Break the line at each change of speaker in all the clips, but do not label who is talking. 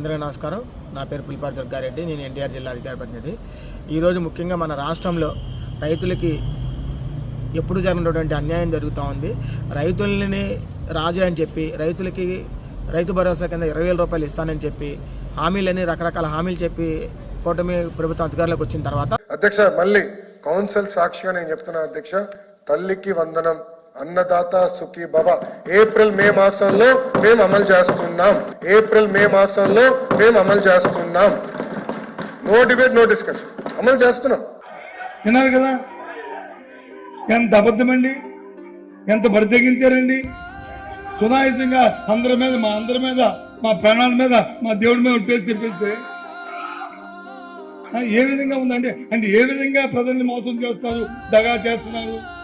అందరికీ నమస్కారం. నా పేరు పులిపాటి దుర్గారెడ్డి. నేను ఎన్టీఆర్ జిల్లా అధికార ప్రతినిధి. ఈరోజు ముఖ్యంగా మన రాష్ట్రంలో రైతులకి ఎప్పుడు జరిగినటువంటి అన్యాయం జరుగుతూ ఉంది. రైతులని రాజు అని చెప్పి రైతులకి రైతు భరోసా కింద ఇరవై వేల రూపాయలు ఇస్తానని చెప్పి హామీలని రకరకాల హామీలు చెప్పి కూటమి ప్రభుత్వం అధికారులకు వచ్చిన తర్వాత
అధ్యక్ష మళ్ళీ కౌన్సిల్ సాక్షిగా నేను చెప్తున్నా అధ్యక్ష తల్లికి వందనం. అన్నదాత సుఖీ భవ. ఏప్రిల్ మే మాసంలో మేము అమలు చేస్తున్నాం. ఏప్రిల్ మే మాసంలో మేము అమలు చేస్తున్నాం. నో డిబేట్ నో డిస్కషన్ అమలు చేస్తున్నాం.
విన్నారు కదా? ఎంత అబద్ధమండి? ఎంత బరితెగించారండి? సునాయాసంగా అందరి మీద మా అందరి మీద మా ప్రాణాల మీద మా దేవుడి మీద ఉంటే చెప్పేస్తే ఏ విధంగా ఉందండి? అంటే ఏ విధంగా ప్రజల్ని మోసం చేస్తారు దగా చేస్తున్నారు?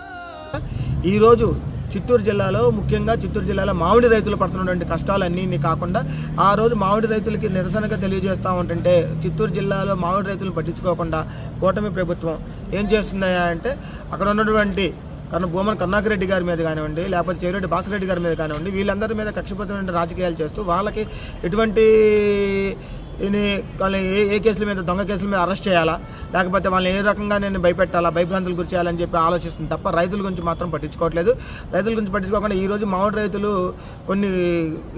ఈరోజు చిత్తూరు జిల్లాలో ముఖ్యంగా చిత్తూరు జిల్లాలో మామిడి రైతులు పడుతున్నటువంటి కష్టాలన్నీ కాకుండా ఆ రోజు మామిడి రైతులకి నిరసనగా తెలియజేస్తూ ఉంటుంటే చిత్తూరు జిల్లాలో మామిడి రైతులను పట్టించుకోకుండా కూటమి ప్రభుత్వం ఏం చేస్తున్నాయా అంటే అక్కడ ఉన్నటువంటి కన్న భూమన్ కర్ణాకర్ రెడ్డి గారి మీద కానివ్వండి లేకపోతే చేరెడ్డి భాస్కర్ రెడ్డి గారి మీద కానివ్వండి వీళ్ళందరి మీద కక్షపూరితమైన రాజకీయాలు చేస్తూ వాళ్ళకి ఎటువంటి వాళ్ళని ఏ ఏ కేసుల మీద దొంగ కేసుల మీద అరెస్ట్ చేయాలా? లేకపోతే వాళ్ళని ఏ రకంగా నేను భయపెట్టాలా? భయభ్రాంతులు గురి చేయాలని చెప్పి ఆలోచిస్తుంది తప్ప రైతుల గురించి మాత్రం పట్టించుకోవట్లేదు. రైతుల గురించి పట్టించుకోకుండా ఈరోజు మామిడి రైతులు కొన్ని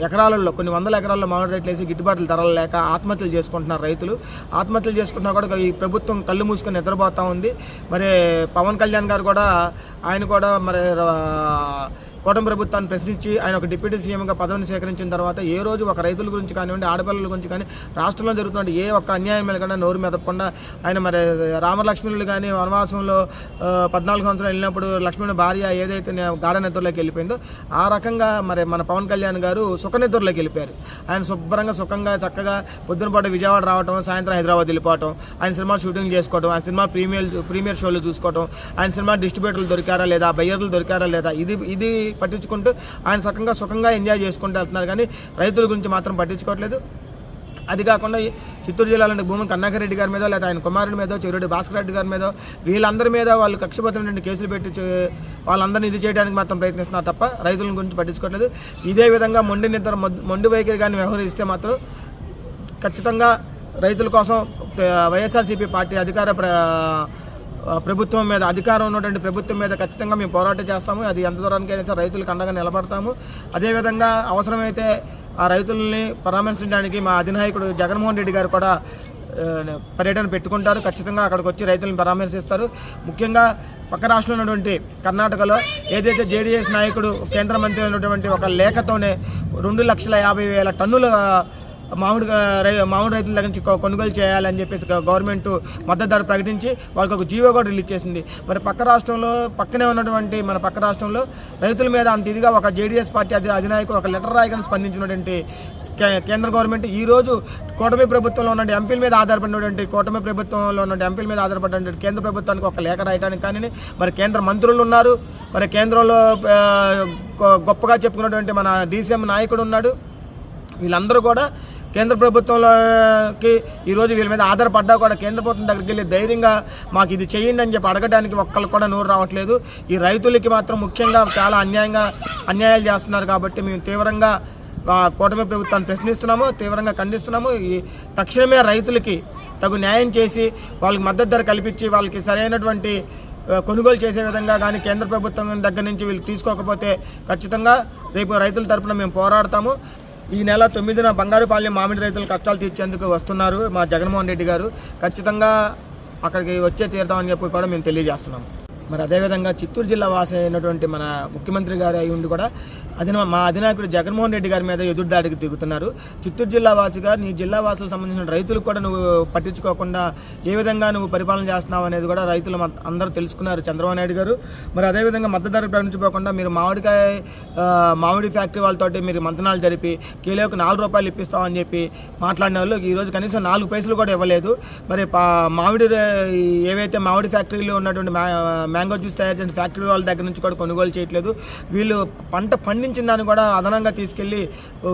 ఎకరాలలో కొన్ని వందల ఎకరాల్లో మామిడి రైతులు వేసి గిట్టుబాట్లు ధరలు లేక ఆత్మహత్యలు చేసుకుంటున్నారు రైతులు. ఆత్మహత్యలు చేసుకుంటున్నా కూడా ఈ ప్రభుత్వం కళ్ళు మూసుకొని నిద్రపోతూ ఉంది. మరి పవన్ కళ్యాణ్ గారు కూడా ఆయన కూడా మరి కూటమి ప్రభుత్వాన్ని ప్రశ్నించి ఆయన ఒక డిప్యూటీ సీఎంగా పదవిని సేకరించిన తర్వాత ఏ రోజు ఒక రైతుల గురించి కానివ్వండి ఆడపిల్లల గురించి కానీ రాష్ట్రంలో జరుగుతున్న ఏ ఒక్క అన్యాయం వెళ్ళకుండా నోరు మెదపకుండా ఆయన మరి రామలక్ష్మణులు కానీ వనవాసంలో పద్నాలుగు సంవత్సరాలు వెళ్ళినప్పుడు లక్ష్మణుని భార్య ఏదైతే నే- గాఢ నిద్రలోకి వెళ్ళిపోయిందో ఆ రకంగా మరి మన పవన్ కళ్యాణ్ గారు సుఖ నిద్రలోకి వెళ్ళిపోయారు. ఆయన శుభ్రంగా సుఖంగా చక్కగా పొద్దునపాటు విజయవాడ రావటం సాయంత్రం హైదరాబాద్ వెళ్ళిపోవటం ఆయన సినిమా షూటింగ్ చేసుకోవడం ఆయన సినిమా ప్రీమియర్ ప్రీమియర్ షోలు చూసుకోవడం ఆయన సినిమా డిస్ట్రిబ్యూటర్లు దొరికారా లేదా బయ్యర్లు దొరికారా లేదా ఇది ఇది పట్టించుకుంటూ ఆయన సుఖంగా సుఖంగా ఎంజాయ్ చేసుకుంటూ వెళ్తున్నారు. కానీ రైతుల గురించి మాత్రం పట్టించుకోవట్లేదు. అది కాకుండా ఈ చిత్తూరు జిల్లాలోని భూమి కన్నాకరెడ్డి గారి మీద లేదా ఆయన కుమారుడి మీద చెరుడు భాస్కర్ రెడ్డి గారి మీద వీళ్ళందరి మీద వాళ్ళు కక్షపతమైన కేసులు పెట్టి వాళ్ళందరినీ ఇది చేయడానికి మాత్రం ప్రయత్నిస్తున్నారు తప్ప రైతుల గురించి పట్టించుకోవట్లేదు. ఇదే విధంగా మొండి నిద్ర మొండి వైఖరి కానీ వ్యవహరిస్తే మాత్రం ఖచ్చితంగా రైతుల కోసం వైఎస్ఆర్సీపీ పార్టీ అధికార ప్ర ప్రభుత్వం మీద అధికారం ఉన్నటువంటి ప్రభుత్వం మీద ఖచ్చితంగా మేము పోరాటం చేస్తాము. అది ఎంత దూరానికైనా సరే రైతులకు అండగా నిలబడతాము. అదేవిధంగా అవసరమైతే ఆ రైతుల్ని పరామర్శించడానికి మా అధినాయకుడు జగన్మోహన్ రెడ్డి గారు కూడా పర్యటన పెట్టుకుంటారు. ఖచ్చితంగా అక్కడికి వచ్చి రైతులను పరామర్శిస్తారు. ముఖ్యంగా పక్క రాష్ట్రంలో ఉన్నటువంటి కర్ణాటకలో ఏదైతే జేడీఎస్ నాయకుడు కేంద్ర మంత్రి అయినటువంటి ఒక లేఖతోనే రెండు లక్షల యాభై వేల టన్నుల మామూలుగా రై మామిడి రైతుల దగ్గర నుంచి కొనుగోలు చేయాలని చెప్పేసి గవర్నమెంట్ మద్దతు ధర ప్రకటించి వాళ్ళకి ఒక జీవో కూడా రిలీజ్ చేసింది. మరి పక్క రాష్ట్రంలో పక్కనే ఉన్నటువంటి మన పక్క రాష్ట్రంలో రైతుల మీద అంత ఇదిగా ఒక జేడీఎస్ పార్టీ అధి అధినాయకుడు ఒక లెటర్ రాయగానే స్పందించినటువంటి కే- కేంద్ర గవర్నమెంట్ ఈ రోజు కూటమి ప్రభుత్వంలో ఉన్న ఎంపీల మీద ఆధారపడినటువంటి కూటమి ప్రభుత్వంలో ఉన్న ఎంపీల మీద ఆధారపడినటువంటి కేంద్ర ప్రభుత్వానికి ఒక లేఖ రాయడానికి కానీ మరి కేంద్ర మంత్రులు ఉన్నారు. మరి కేంద్రంలో గొ- గొప్పగా చెప్పుకున్నటువంటి మన డీసీఎం నాయకుడు ఉన్నాడు. వీళ్ళందరూ కూడా కేంద్ర ప్రభుత్వంలోకి ఈరోజు వీళ్ళ మీద ఆధారపడ్డా కూడా కేంద్ర ప్రభుత్వం దగ్గరికి వెళ్ళి ధైర్యంగా మాకు ఇది చేయండి అని చెప్పి అడగడానికి ఒక్కళ్ళు కూడా నోరు రావట్లేదు. ఈ రైతులకి మాత్రం ముఖ్యంగా చాలా అన్యాయంగా అన్యాయాలు చేస్తున్నారు కాబట్టి మేము తీవ్రంగా కూటమి ప్రభుత్వాన్ని ప్రశ్నిస్తున్నాము తీవ్రంగా ఖండిస్తున్నాము. ఈ తక్షణమే రైతులకి తగు న్యాయం చేసి వాళ్ళకి మద్దతు ధర కల్పించి వాళ్ళకి సరైనటువంటి కొనుగోలు చేసే విధంగా కానీ కేంద్ర ప్రభుత్వం దగ్గర నుంచి వీళ్ళు తీసుకోకపోతే ఖచ్చితంగా రేపు రైతుల తరఫున మేము పోరాడతాము. ఈ నెల తొమ్మిదిన బంగారుపాలెం మామిడి రైతులు కష్టాలు తీర్చేందుకు వస్తున్నారు మా జగన్మోహన్ రెడ్డి గారు. ఖచ్చితంగా అక్కడికి వచ్చే తీరుతామని చెప్పి కూడా మేము తెలియజేస్తున్నాము మరి అదేవిధంగా చిత్తూరు జిల్లా వాసి అయినటువంటి మన ముఖ్యమంత్రి గారు అయి ఉండి కూడా అధిన మా అధినాయకుడు జగన్మోహన్ రెడ్డి గారి మీద ఎదురుదాడికి దిగుతున్నారు. చిత్తూరు జిల్లా వాసిగా నీ జిల్లా వాసులకు సంబంధించిన రైతులకు కూడా నువ్వు పట్టించుకోకుండా ఏ విధంగా నువ్వు పరిపాలన చేస్తున్నావు అనేది కూడా రైతులు అందరూ తెలుసుకున్నారు చంద్రబాబు నాయుడు గారు. మరి అదేవిధంగా మద్దతు ధర ప్రకటించుకోకుండా మీరు మామిడికాయ మామిడి ఫ్యాక్టరీ వాళ్ళతోటి మీరు మంతనాలు జరిపి కిలోకి నాలుగు రూపాయలు ఇప్పిస్తామని చెప్పి మాట్లాడిన వాళ్ళు ఈరోజు కనీసం నాలుగు పైసలు కూడా ఇవ్వలేదు. మరి పా- మామిడి ఏవైతే మామిడి ఫ్యాక్టరీలో ఉన్నటువంటి మ్యాంగో జ్యూస్ తయారు చేసిన ఫ్యాక్టరీ వాళ్ళ దగ్గర నుంచి కూడా కొనుగోలు చేయట్లేదు. వీళ్ళు పంట పండి పండించిన దాన్ని కూడా అదనంగా తీసుకెళ్ళి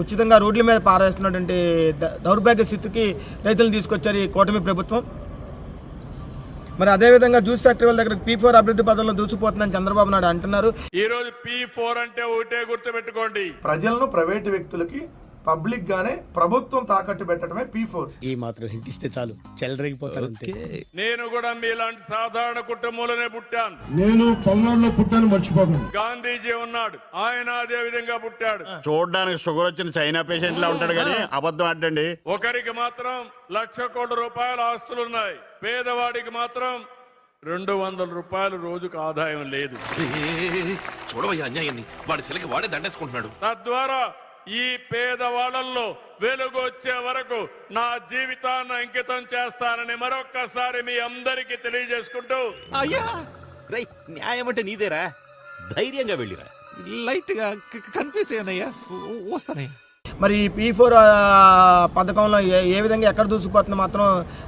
ఉచితంగా రోడ్ల మీద పారేస్తున్నటువంటి దౌర్భాగ్య స్థితికి రైతులు తీసుకొచ్చారు ఈ కూటమి ప్రభుత్వం. మరి అదేవిధంగా జ్యూస్ ఫ్యాక్టరీ వాళ్ళ దగ్గర పీ ఫోర్ అభివృద్ధి పదంలో దూసిపోతుందని చంద్రబాబు నాయుడు అంటున్నారు.
ఈ రోజు పి ఫోర్ అంటే ఒకటే గుర్తుపెట్టుకోండి.
ప్రజలను ప్రైవేటు వ్యక్తులకి
పబ్లిక్ గానే ప్రభుత్వం తాకట్టు పెట్టడమే పీ ఫోర్
ఈ మాత్రం హింట్ ఇస్తే చాలు. చెలరేగిపోతారు అంతే.
నేను కూడా మీలాంటి సాధారణ కుటుంబంలోనే పుట్టాను.
నేను పల్నాడులో పుట్టాను మర్చిపోకండి.
గాంధీజీ ఉన్నాడు. ఆయన అదే విధంగా పుట్టాడు.
చూడడానికి షుగర్ వచ్చిన చైనా పేషెంట్ లా ఉంటాడు కానీ అబద్ధం ఆడండి.
ఒకరికి మాత్రం లక్ష కోట్ల రూపాయల ఆస్తులున్నాయి పేదవాడికి మాత్రం రెండు వందల రూపాయలు రోజుకు ఆదాయం లేదు.
చూడవయ్యా అన్యాయాన్ని. వాడి శిలకి వాడే దండేసుకుంటున్నాడు.
తద్వారా ఈ పేదవాళ్ళల్లో వెలుగు వచ్చే వరకు నా జీవితాన్ని అంకితం చేస్తానని మరొక్కసారి మీ అందరికీ తెలియజేసుకుంటూ
అయ్యా! రై న్యాయం అంటే నీదేరా? ధైర్యంగా వెళ్ళిరా. లైట్గా కన్ఫ్యూజ్ అయ్యానయ్యా. వస్తానయ్యా.
మరి ఈ పీ ఫోర్ పథకంలో ఏ ఏ విధంగా ఎక్కడ దూసుకుపోతుందో మాత్రం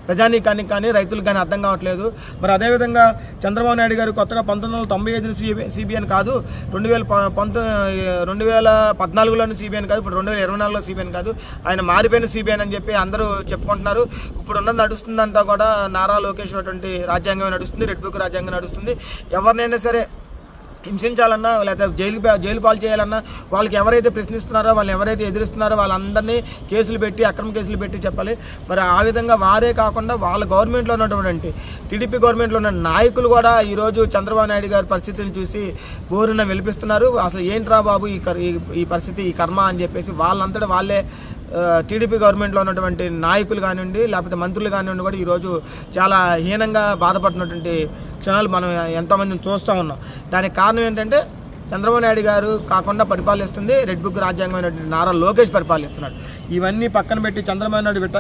ప్రజానీకానికి కానీ రైతులకు కానీ అర్థం కావట్లేదు. మరి అదేవిధంగా చంద్రబాబు నాయుడు గారు కొత్తగా పంతొమ్మిది వందల తొంభై ఐదు సిబిఎన్ కాదు రెండు వేల పంతొమ్మిది రెండు వేల పద్నాలుగులోని సిబిఎన్ కాదు ఇప్పుడు రెండు వేల ఇరవై నాలుగులో సిబిఎన్ కాదు ఆయన మారిపోయిన సిబిఎన్ అని చెప్పి అందరూ చెప్పుకుంటున్నారు. ఇప్పుడు ఉన్నది నడుస్తుందంతా కూడా నారా లోకేష్ అటువంటి రాజ్యాంగం నడుస్తుంది రెడ్ బుక్ రాజ్యాంగం నడుస్తుంది. ఎవరినైనా సరే హింసించాలన్నా లేకపోతే జైలు జైలు పాలు చేయాలన్నా వాళ్ళకి ఎవరైతే ప్రశ్నిస్తున్నారో వాళ్ళు ఎవరైతే ఎదిరిస్తున్నారో వాళ్ళందరినీ కేసులు పెట్టి అక్రమ కేసులు పెట్టి చెప్పాలి. మరి ఆ విధంగా వారే కాకుండా వాళ్ళ గవర్నమెంట్లో ఉన్నటువంటి టీడీపీ గవర్నమెంట్లో ఉన్న నాయకులు కూడా ఈరోజు చంద్రబాబు నాయుడు గారి పరిస్థితిని చూసి బోరున వెలిపిస్తున్నారు. అసలు ఏంట్రా బాబు ఈ ఈ- పరిస్థితి ఈ కర్మ అని చెప్పేసి వాళ్ళంతటా వాళ్ళే టీడీపీ గవర్నమెంట్లో ఉన్నటువంటి నాయకులు కానివ్వండి లేకపోతే మంత్రులు కానివ్వండి కూడా ఈరోజు చాలా హీనంగా బాధపడుతున్నటువంటి క్షణాలు మనం ఎంతోమందిని చూస్తూ ఉన్నాం. దానికి కారణం ఏంటంటే చంద్రబాబు నాయుడు గారు కాకుండా పరిపాలిస్తుంది రెడ్ బుక్ రాజ్యాంగమైనటువంటి నారా లోకేష్ పరిపాలిస్తున్నాడు. ఇవన్నీ పక్కన పెట్టి చంద్రబాబు నాయుడు విట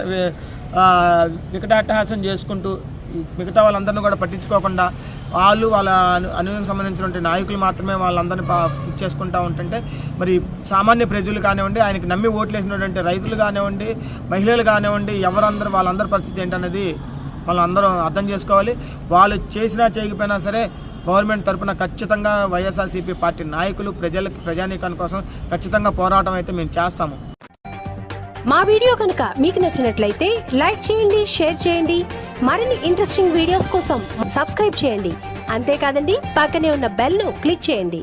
వికటాట్టహాసం చేసుకుంటూ మిగతా వాళ్ళందరినీ కూడా పట్టించుకోకుండా వాళ్ళు వాళ్ళ అను సంబంధించినటువంటి నాయకులు మాత్రమే వాళ్ళందరినీ పా చేసుకుంటూ ఉంటుంటే మరి సామాన్య ప్రజలు కానివ్వండి ఆయనకి నమ్మి ఓట్లు వేసినటువంటి రైతులు కానివ్వండి మహిళలు కానివ్వండి ఎవరందరూ వాళ్ళందరి పరిస్థితి ఏంటనేది వాళ్ళందరూ అర్థం చేసుకోవాలి. వాళ్ళు చేసినా చేయకపోయినా సరే గవర్నమెంట్ తరపున ఖచ్చితంగా వైఎస్ఆర్సీపీ పార్టీ నాయకులు ప్రజలకు ప్రజానీకాని కోసం ఖచ్చితంగా పోరాటం అయితే మేము చేస్తాము.
మా వీడియో కనుక మీకు నచ్చినట్లయితే లైక్ చేయండి షేర్ చేయండి. మరిన్ని ఇంట్రెస్టింగ్ వీడియోస్ కోసం సబ్స్క్రైబ్ చేయండి. అంతేకాదండి పక్కనే ఉన్న బెల్ను క్లిక్ చేయండి.